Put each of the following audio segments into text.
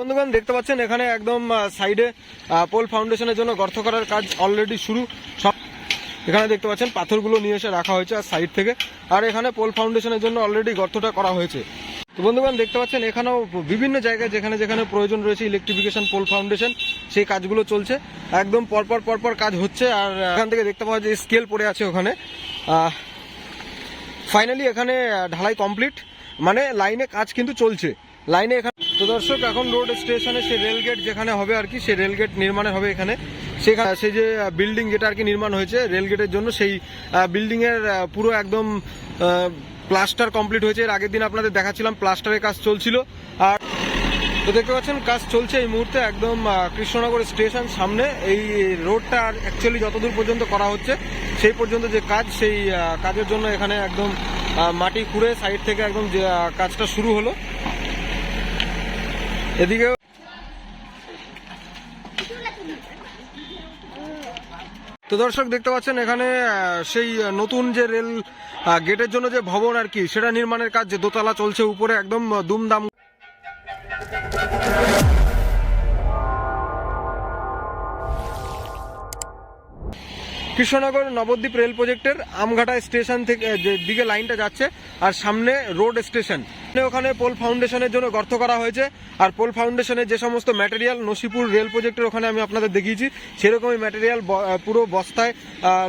বন্ধুগণ, দেখতে পাচ্ছেন এখানে একদম সাইডে পোল ফাউন্ডেশনের জন্য গর্ত করার কাজ অলরেডি শুরু। সব এখানে দেখতে পাচ্ছেন, পাথরগুলো নিয়ে এসে রাখা হয়েছে আর সাইড থেকে। আর এখানে পোল ফাউন্ডেশনের জন্য অলরেডি গর্তটা করা হয়েছে। তো বন্ধুগণ, দেখতে পাচ্ছেন, এখানেও বিভিন্ন জায়গায় যেখানে যেখানে প্রয়োজন রয়েছে ইলেকট্রিফিকেশন পোল ফাউন্ডেশন সেই কাজগুলো চলছে। একদম পরপর পরপর কাজ হচ্ছে আর এখান থেকে দেখতে পাওয়া যায় স্কেল পড়ে আছে ওখানে। ফাইনালি এখানে ঢালাই কমপ্লিট মানে লাইনে কাজ কিন্তু চলছে। লাইনে এখানে তো দর্শক, এখন রোড স্টেশনে সেই রেল গেট যেখানে হবে আর কি, সেই রেল গেট নির্মাণের হবে এখানে। সেখানে সেই যে বিল্ডিং যেটা আর কি নির্মাণ হয়েছে রেল গেটের জন্য সেই বিল্ডিং এর পুরো একদম প্লাস্টার কমপ্লিট হয়েছে। এর আগের দিন আপনাদের দেখাচ্ছিলাম প্লাস্টারের কাজ চলছিল। আর তো দেখতে পাচ্ছেন, কাজ চলছে এই মুহূর্তে একদম কৃষ্ণনগর স্টেশন সামনে। এই রোডটা আর অ্যাকচুয়ালি যতদূর পর্যন্ত করা হচ্ছে, সেই পর্যন্ত যে কাজ, সেই কাজের জন্য এখানে একদম মাটি খুঁড়ে সাইড থেকে একদম কাজটা শুরু হলো। এদিকে তো দর্শক, দেখতে পাচ্ছেন এখানে সেই নতুন যে রেল গেটের জন্য যে ভবন আর কি, সেটা নির্মাণের কাজ যে দোতলা চলছে উপরে, একদম দুমদাম। কৃষ্ণনগর নবদ্বীপ রেল প্রজেক্টের আমঘাটা স্টেশন থেকে দিকে লাইনটা যাচ্ছে, আর সামনে রোড স্টেশন। ওখানে পোল ফাউন্ডেশনের জন্য গর্ত করা হয়েছে। আর পোল ফাউন্ডেশনের যে সমস্ত ম্যাটেরিয়াল নসিপুর রেল প্রজেক্টের ওখানে আমি আপনাদের দেখিয়েছি, সেরকমই ম্যাটেরিয়াল পুরো বস্তায়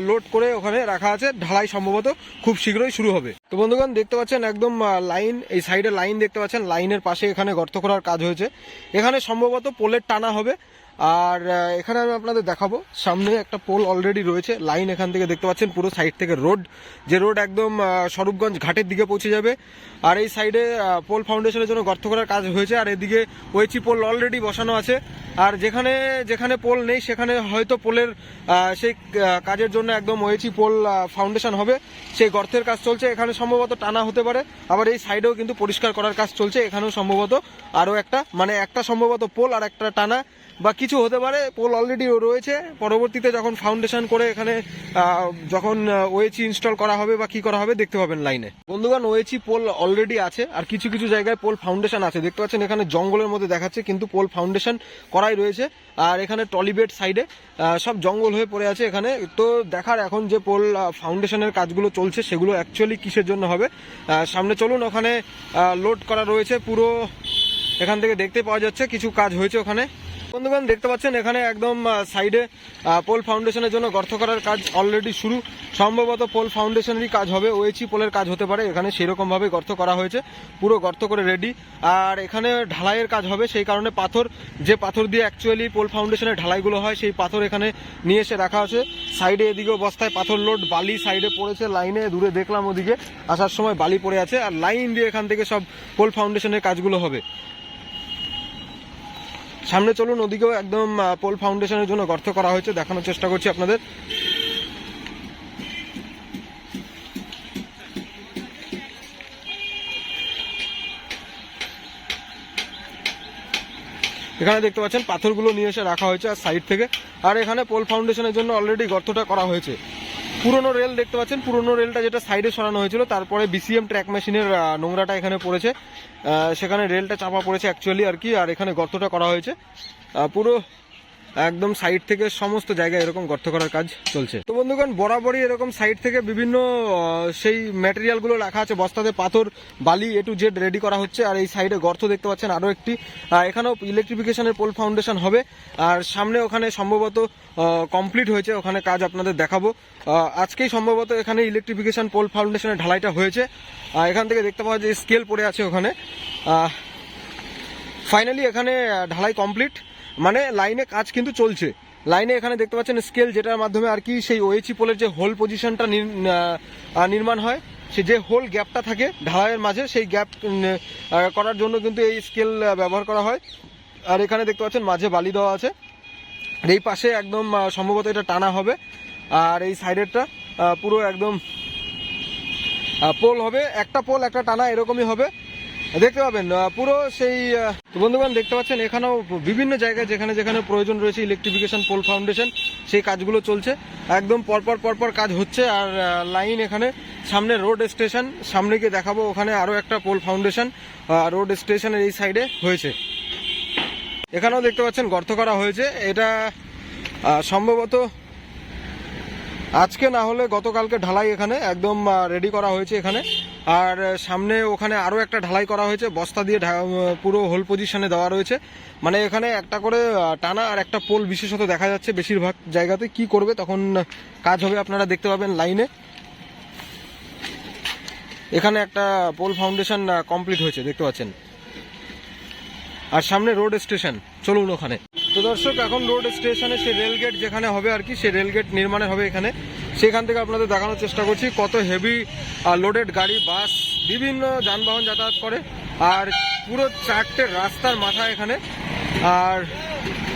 লোড করে ওখানে রাখা আছে। ঢালাই সম্ভবত খুব শীঘ্রই শুরু হবে। তো বন্ধুগণ, দেখতে পাচ্ছেন একদম লাইন এই সাইডে লাইন দেখতে পাচ্ছেন। লাইনের পাশে এখানে গর্ত করার কাজ হয়েছে। এখানে সম্ভবত পোলের টানা হবে। আর এখানে আমি আপনাদের দেখাবো। সামনে একটা পোল অলরেডি রয়েছে। লাইন এখান থেকে দেখতে পাচ্ছেন, পুরো সাইড থেকে রোড যে রোড একদম স্বরূপগঞ্জ ঘাটের দিকে পৌঁছে যাবে। আর এই সাইডে পোল ফাউন্ডেশনের জন্য গর্ত করার কাজ হয়েছে। আর এদিকে ওয়েচি পোল অলরেডি বসানো আছে। আর যেখানে যেখানে পোল নেই, সেখানে হয়তো পোলের সেই কাজের জন্য একদম ওয়েচি পোল ফাউন্ডেশন হবে। সেই গর্তের কাজ চলছে। এখানে সম্ভবত টানা হতে পারে। আবার এই সাইডেও কিন্তু পরিষ্কার করার কাজ চলছে। এখানেও সম্ভবত আরও একটা মানে একটা সম্ভবত পোল আর একটা টানা। বা কিছু হতে পারে পোল অলরেডি রয়েছে। পরবর্তীতে যখন ফাউন্ডেশন করে এখানে যখন ওয়েচি ইনস্টল করা হবে বা কি করা হবে দেখতে পাবেন লাইনে বন্ধুগণ ওয়েচি পোল অলরেডি আছে আর কিছু কিছু জায়গায় পোল ফাউন্ডেশন আছে। দেখতে পাচ্ছেন এখানে জঙ্গলের মধ্যে দেখাচ্ছে, কিন্তু পোল ফাউন্ডেশন করাই রয়েছে। আর এখানে টলিবেট সাইডে সব জঙ্গল হয়ে পড়ে আছে এখানে। তো দেখার এখন যে পোল ফাউন্ডেশনের কাজগুলো চলছে, সেগুলো অ্যাকচুয়ালি কিসের জন্য হবে? সামনে চলুন, ওখানে লোড করা রয়েছে পুরো। এখান থেকে দেখতে পাওয়া যাচ্ছে, কিছু কাজ হয়েছে ওখানে। বন্ধুগণ, দেখতে পাচ্ছেন এখানে একদম সাইডে পোল ফাউন্ডেশনের জন্য গর্ত করার কাজ অলরেডি শুরু। সম্ভবত পোল ফাউন্ডেশনেরই কাজ হবে ওয়েচি পোলের কাজ হতে পারে। এখানে সেরকম ভাবে গর্ত করা হয়েছে, পুরো গর্ত করে রেডি আর এখানে ঢালাইয়ের কাজ হবে, সেই কারণে পাথর, যে পাথর দিয়ে অ্যাকচুয়ালি পোল ফাউন্ডেশনের ঢালাইগুলো হয়, সেই পাথর এখানে নিয়ে এসে রাখা আছে। সাইডে এদিকেও বস্তায় পাথর লোড বালি সাইডে পড়েছে লাইনে দূরে দেখলাম ওদিকে, আসার সময় বালি পড়ে আছে। আর লাইন দিয়ে এখান থেকে সব পোল ফাউন্ডেশনের কাজগুলো হবে। সামনে চলুন, ওদিকেও একদম পোল ফাউন্ডেশনের জন্য গর্ত করা হয়েছে, দেখানোর চেষ্টা করছি আপনাদের। এখানে দেখতে পাচ্ছেন, পাথরগুলো নিয়ে এসে রাখা হয়েছে আর সাইড থেকে। আর এখানে পোল ফাউন্ডেশনের জন্য অলরেডি গর্তটা করা হয়েছে। পুরনো রেল দেখতে পাচ্ছেন। পুরনো রেলটা যেটা সাইডে সরানো হয়েছিল, তারপরে বিসিএম ট্র্যাক মেশিনের নোংরাটা এখানে পড়েছে। সেখানে রেলটা চাপা পড়েছে অ্যাকচুয়ালি আর কি, আর এখানে গর্তটা করা হয়েছে। পুরো একদম সাইড থেকে সমস্ত জায়গায় এরকম গর্ত করার কাজ চলছে। তো বন্ধুগণ, বরাবরই এরকম সাইড থেকে বিভিন্ন সেই ম্যাটেরিয়ালগুলো রাখা আছে। বস্তাতে পাথর, বালি এ টু জেড রেডি করা হচ্ছে। আর এই সাইডে গর্ত দেখতে পাচ্ছেন আরও একটি। এখানেও ইলেকট্রিফিকেশনের পোল ফাউন্ডেশন হবে। আর সামনে ওখানে সম্ভবত কমপ্লিট হয়েছে। ওখানে কাজ আপনাদের দেখাবো। আজকেই সম্ভবত এখানে ইলেকট্রিফিকেশন পোল ফাউন্ডেশনের ঢালাইটা হয়েছে। এখান থেকে দেখতে পাওয়া যায় স্কেল পড়ে আছে ওখানে। ফাইনালি এখানে ঢালাই কমপ্লিট মানে লাইনে কাজ কিন্তু চলছে। লাইনে এখানে দেখতে পাচ্ছেন স্কেল যেটার মাধ্যমে আর কি সেই ওয়েচি পোলের যে হোল পজিশনটা নির্মাণ হয়, সে যে হোল গ্যাপটা থাকে ঢালাইয়ের মাঝে, সেই গ্যাপ করার জন্য কিন্তু এই স্কেল ব্যবহার করা হয়। আর এখানে দেখতে পাচ্ছেন মাঝে বালি দেওয়া আছে। এই পাশে একদম সম্ভবত এটা টানা হবে। আর এই সাইডেরটা পুরো একদম পোল হবে। একটা পোল একটা টানা এরকমই হবে। দেখতে পাবেন পুরো সেই বন্ধুগণ দেখতে পাচ্ছেন, এখানেও বিভিন্ন জায়গায় যেখানে যেখানে প্রয়োজন রয়েছে ইলেকট্রিফিকেশন পোল ফাউন্ডেশন সেই কাজগুলো চলছে। একদম পরপর পরপর কাজ হচ্ছে, আর লাইন এখানে সামনে রোড স্টেশন সামনে গিয়ে দেখাবো ওখানে আরও একটা পোল ফাউন্ডেশন রোড স্টেশনের এই সাইডে হয়েছে। এখানেও দেখতে পাচ্ছেন গর্ত করা হয়েছে। এটা সম্ভবত আজকে না হলে গতকালকে ঢালাই এখানে, একদম রেডি করা হয়েছে এখানে। আর সামনে ওখানে আরও একটা ঢালাই করা হয়েছে, বস্তা দিয়ে পুরো হোল পজিশনে দেওয়া রয়েছে। মানে এখানে একটা করে টানা আর একটা পোল বিশেষত দেখা যাচ্ছে বেশিরভাগ জায়গাতে। কি করবে, তখন কাজ হবে আপনারা দেখতে পাবেন লাইনে। এখানে একটা পোল ফাউন্ডেশন কমপ্লিট হয়েছে, দেখতে পাচ্ছেন। আর সামনে রোড স্টেশন চলুন ওখানে। তো দর্শক, এখন রোড স্টেশনে সে রেলগেট যেখানে হবে আর কি সে রেল গেট নির্মাণের হবে এখানে। সেখান থেকে আপনাদের দেখানোর চেষ্টা করছি, কত হেভি লোডেড গাড়ি বাস বিভিন্ন যানবাহন যাতায়াত করে। আর পুরো চারটে রাস্তার মাথা এখানে। আর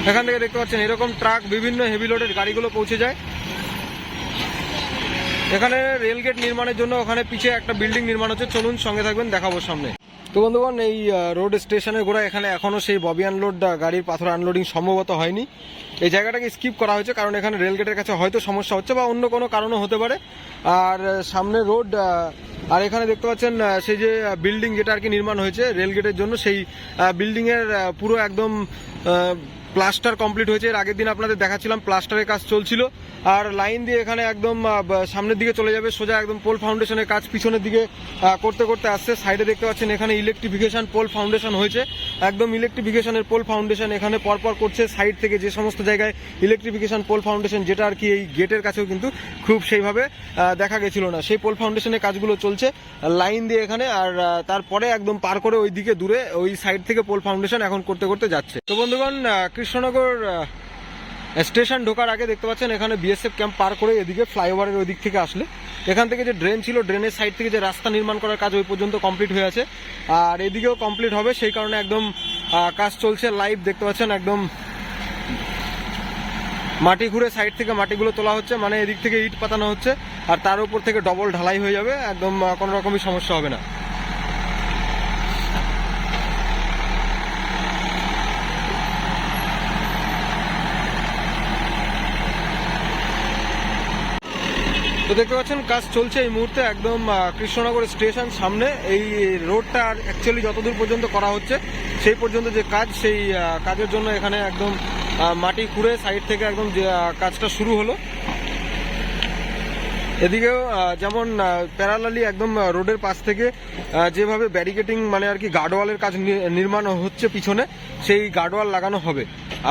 এখান থেকে দেখতে পাচ্ছেন এরকম ট্রাক বিভিন্ন হেভি লোডেড গাড়িগুলো পৌঁছে যায়। এখানে রেল গেট নির্মাণের জন্য ওখানে পিছিয়ে একটা বিল্ডিং নির্মাণ হচ্ছে। চলুন সঙ্গে থাকবেন, দেখাবো সামনে। তো বন্ধুগণ, এই রোড স্টেশনের গোড়া এখানে এখনও সেই ববি আনলোড গাড়ির পাথর আনলোডিং সম্ভবত হয়নি। এই জায়গাটাকে স্কিপ করা হয়েছে কারণ এখানে রেল গেটের কাছে হয়তো সমস্যা হচ্ছে বা অন্য কোনো কারণও হতে পারে। আর সামনে রোড আর এখানে দেখতে পাচ্ছেন সেই যে বিল্ডিং যেটা আর কি নির্মাণ হয়েছে রেল গেটের জন্য, সেই বিল্ডিংয়ের পুরো একদম প্লাস্টার কমপ্লিট হয়েছে। এর আগের দিন আপনাদের দেখাচ্ছিলাম, প্লাস্টারের কাজ চলছিল। আর লাইন দিয়ে এখানে একদম সামনের দিকে চলে যাবে, সোজা একদম পোল ফাউন্ডেশনের কাজ পিছনের দিকে করতে করতে আসছে। সাইডে দেখতে পাচ্ছেন এখানে ইলেকট্রিফিকেশন পোল ফাউন্ডেশন হয়েছে। একদম ইলেকট্রিফিকেশনের পোল ফাউন্ডেশন এখানে পরপর করছে। সাইড থেকে যে সমস্ত জায়গায় ইলেকট্রিফিকেশন পোল ফাউন্ডেশন, যেটা আর কি এই গেটের কাছেও কিন্তু খুব সেইভাবে দেখা গেছিল না। সেই পোল ফাউন্ডেশনের কাজগুলো চলছে, লাইন দিয়ে এখানে। আর তারপরে একদম পার করে ওই দিকে দূরে, ওই সাইড থেকে পোল ফাউন্ডেশন এখন করতে করতে যাচ্ছে। তো বন্ধুগণ কৃষ্ণনগর স্টেশন ঢোকার আগে দেখতে পাচ্ছেন এখানে বিএসএফ ক্যাম্প পার করে এদিকে ফ্লাইওভারের ওই দিক থেকে আসলে। এখান থেকে যে ড্রেন ছিল ড্রেনের সাইড থেকে যে রাস্তা নির্মাণ করার কাজ ওই পর্যন্ত কমপ্লিট হয়ে আছে। আর এদিকেও কমপ্লিট হবে, সেই কারণে একদম কাজ চলছে লাইভ দেখতে পাচ্ছেন একদম মাটি ঘুরে সাইড থেকে মাটিগুলো তোলা হচ্ছে মানে এদিক থেকে ইট পাতানো হচ্ছে, আর তার উপর থেকে ডবল ঢালাই হয়ে যাবে, একদম কোনো রকমই সমস্যা হবে না। তো দেখতে পাচ্ছেন, কাজ চলছে এই মুহূর্তে একদম কৃষ্ণনগর স্টেশন সামনে। এই রোডটা অ্যাকচুয়ালি যতদূর পর্যন্ত করা হচ্ছে, সেই পর্যন্ত যে কাজ, সেই কাজের জন্য এখানে একদম মাটি খুঁড়ে সাইড থেকে একদম কাজটা শুরু হলো। এদিকেও যেমন প্যারালালি একদম রোডের পাশ থেকে যেভাবে ব্যারিকেটিং মানে আর কি গার্ডওয়ালের কাজ নির্মাণ হচ্ছে পিছনে, সেই গার্ডওয়াল লাগানো হবে।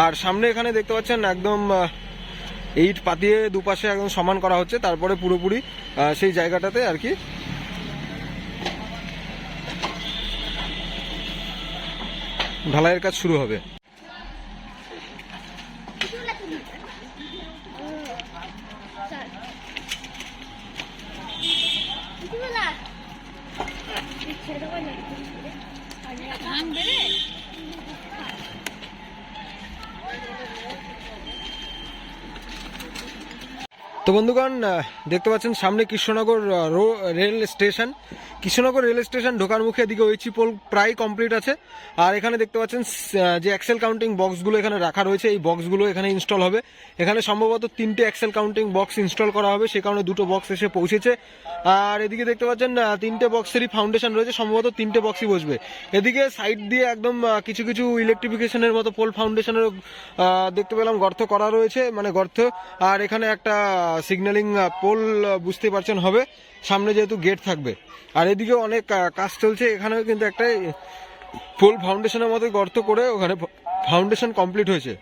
আর সামনে এখানে দেখতে পাচ্ছেন একদম ইট পাতিয়ে দুপাশে একদম সমান করা হচ্ছে, তারপরে পুরোপুরি সেই জায়গাটাতে আর কি। ঢালাইয়ের কাজ শুরু হবে। তো বন্ধুগণ দেখতে পাচ্ছেন সামনে Krishnanagar rail station. Krishnanagar rail station ঢোকার মুখে এদিকে ওইচি পোল প্রায় কমপ্লিট আছে। আর এখানে দেখতে পাচ্ছেন যে অ্যাক্সেল কাউন্টিং বক্সগুলো এখানে রাখা রয়েছে, এই বক্সগুলো এখানে ইনস্টল হবে। এখানে সম্ভবত তিনটে অ্যাক্সেল কাউন্টিং বক্স ইনস্টল করা হবে, সে কারণে দুটো বক্স এসে পৌঁছেছে। আর এদিকে দেখতে পাচ্ছেন তিনটে বক্সেরই ফাউন্ডেশন রয়েছে, সম্ভবত তিনটে বক্সই বসবে। এদিকে সাইড দিয়ে একদম কিছু কিছু ইলেকট্রিফিকেশনের মতো পোল ফাউন্ডেশনের দেখতে পেলাম গর্ত করা রয়েছে মানে গর্ত। আর এখানে একটা সিগন্যালিং পোল বুঝতে পারছেন হবে। সামনে যেহেতু গেট থাকবে। আর এদিকে অনেক কাজ চলছে। এখানেও কিন্তু একটা পোল ফাউন্ডেশনের মতো গর্ত করে ওখানে ফাউন্ডেশন কমপ্লিট হয়েছে।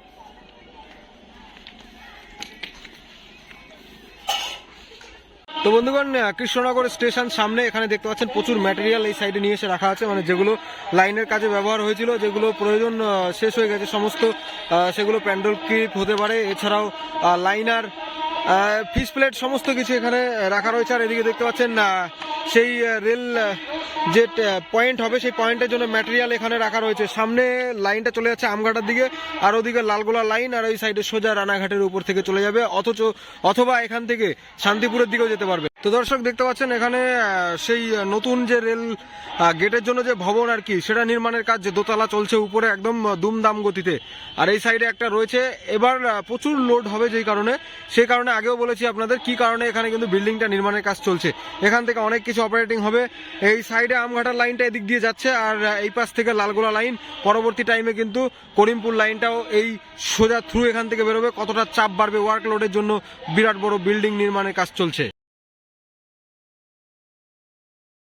তো বন্ধুগণ কৃষ্ণনগর স্টেশন সামনে, এখানে দেখতে পাচ্ছেন প্রচুর ম্যাটেরিয়াল এই সাইডে নিয়ে এসে রাখা আছে। মানে যেগুলো লাইনের কাজে ব্যবহার হয়েছিল, যেগুলো প্রয়োজন শেষ হয়ে গেছে সমস্ত সেগুলো প্যান্ডেল ক্লিপ হতে পারে। এছাড়াও লাইনার ফিস প্লেট সমস্ত কিছু এখানে রাখা রয়েছে। আর এদিকে দেখতে পাচ্ছেন সেই রেল যে পয়েন্ট হবে, সেই পয়েন্টের জন্য ম্যাটেরিয়াল এখানে রাখা রয়েছে। সামনে লাইনটা চলে যাচ্ছে আমঘাটার দিকে, আর ওদিকে লালগোলা লাইন, আর ওই সাইডে সোজা রানাঘাটের উপর থেকে চলে যাবে। অথচ, অথবা এখান থেকে শান্তিপুরের দিকেও যেতে পারবে। তো দর্শক, দেখতে পাচ্ছেন এখানে সেই নতুন যে রেল গেটের জন্য যে ভবন আর কি, সেটা নির্মাণের কাজ যে দোতলা চলছে উপরে একদম দুমদাম গতিতে। আর এই সাইডে একটা রয়েছে, এবার প্রচুর লোড হবে যেই কারণে, সেই কারণে আগেও বলেছি আপনাদের কি কারণে এখানে কিন্তু বিল্ডিংটা নির্মাণের কাজ চলছে। এখান থেকে অনেক কিছু অপারেটিং হবে। এই সাইডে আমঘাটার লাইনটা এদিক দিয়ে যাচ্ছে, আর এই পাশ থেকে লালগোলা লাইন, পরবর্তী টাইমে কিন্তু করিমপুর লাইনটাও এই সোজা থ্রু এখান থেকে বেরোবে। কতটা চাপ বাড়বে ওয়ার্কলোডের জন্য বিরাট বড় বিল্ডিং নির্মাণের কাজ চলছে।